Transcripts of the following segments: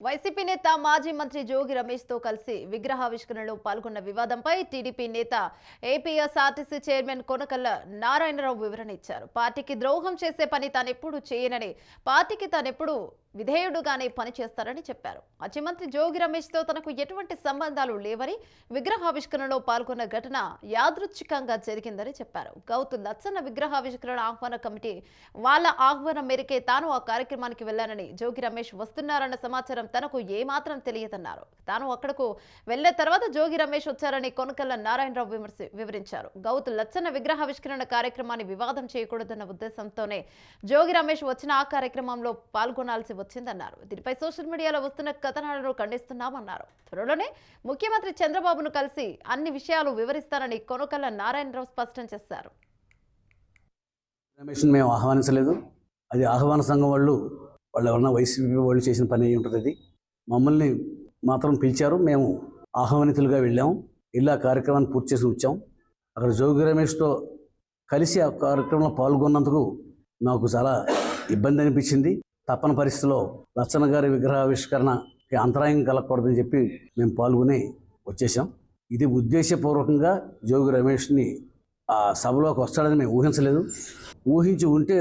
YCP నేత మాజీ మంత్రి జోగి రమేష్తో కలిసి విగ్రహావిష్కరణలో పాల్గొన్న వివాదంపై టీడీపీ నేత ఏపీఎస్ఆర్టీసీ చైర్మన్ కొనకల్ల నారాయణరావు వివరణ ఇచ్చారు. పార్టీకి ద్రోహం చేసే పని తానెప్పుడు చేయనని పార్టీకి తానెప్పుడు విధేయుడుగానే పనిచేస్తారని చెప్పారు. మాజీ మంత్రి జోగి రమేష్తో తనకు ఎటువంటి సంబంధాలు లేవని విగ్రహావిష్కరణలో పాల్గొన్న ఘటన యాదృచ్ఛికంగా జరిగిందని చెప్పారు. గౌతు లచ్చన్న విగ్రహావిష్కరణ ఆహ్వాన కమిటీ వాళ్ళ ఆహ్వానం మేరకే తాను ఆ కార్యక్రమానికి వెళ్ళానని జోగి రమేష్ వస్తున్నారన్న సమాచారం తనకు ఏమాత్రం తెలియదన్నారు. తాను అక్కడకు వెళ్ళే తర్వాత జోగి రమేష్ వచ్చారని కొనకల్ల నారాయణరావు విమర్శ వివరించారు. గౌతు లచ్చన్న విగ్రహావిష్కరణ కార్యక్రమాన్ని వివాదం చేయకూడదన్న ఉద్దేశంతోనే జోగి రమేష్ వచ్చిన ఆ కార్యక్రమంలో పాల్గొనాల్సి వచ్చిందన్నారు. దీనిపై సోషల్ మీడియాలో వస్తున్న కథనాలను ఖండిస్తున్నామన్నారు. త్వరలోనే ముఖ్యమంత్రి చంద్రబాబును కలిసి అన్ని విషయాలు వివరిస్తారని కొనకల్ల నారాయణరావు స్పష్టం చేశారు. రమేష్ని మేము ఆహ్వానించలేదు. అది ఆహ్వాన సంఘం వాళ్ళు వాళ్ళు ఎవరన్నా వైసీపీ వాళ్ళు చేసిన పని అయి ఉంటుంది అది. మమ్మల్ని మాత్రం పిలిచారు. మేము ఆహ్వానితులుగా వెళ్ళాము ఇలా కార్యక్రమాన్ని పూర్తి చేసి వచ్చాం. అక్కడ జోగి రమేష్తో కలిసి ఆ కార్యక్రమంలో పాల్గొన్నందుకు నాకు చాలా ఇబ్బంది అనిపించింది. తప్పని పరిస్థితిలో లచ్చన్న గారి విగ్రహావిష్కరణకి అంతరాయం కలగకూడదని చెప్పి మేము పాల్గొని వచ్చేసాం ఇది ఉద్దేశపూర్వకంగా జోగి రమేష్ని ఆ సభలోకి వస్తాడని మేము ఊహించలేదు. ఊహించి ఉంటే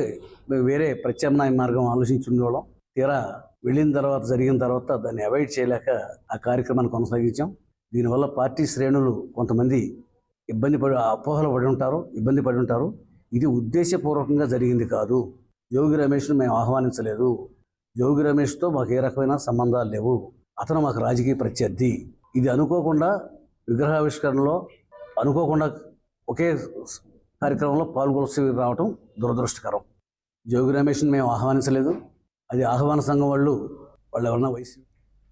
మేము వేరే ప్రత్యామ్నాయ మార్గం ఆలోచించి ఉండేవాళ్ళం. తీరా వెళ్ళిన తర్వాత జరిగిన తర్వాత దాన్ని అవాయిడ్ చేయలేక ఆ కార్యక్రమాన్ని కొనసాగించాం. దీనివల్ల పార్టీ శ్రేణులు కొంతమంది ఇబ్బంది పడి అపోహలు పడి ఉంటారు ఇబ్బంది పడి ఉంటారు. ఇది ఉద్దేశపూర్వకంగా జరిగింది కాదు. యోగి రమేష్ను మేము ఆహ్వానించలేదు. యోగి రమేష్తో మాకు ఏ రకమైన సంబంధాలు లేవు. అతను మాకు రాజకీయ ప్రత్యర్థి. ఇది అనుకోకుండా విగ్రహావిష్కరణలో అనుకోకుండా ఒకే కార్యక్రమంలో పాల్గొలసి రావటం దురదృష్టకరం. యోగి రమేష్ని మేము ఆహ్వానించలేదు. అది ఆహ్వాన సంఘం వాళ్ళు వాళ్ళు ఎవరన్నా వయసు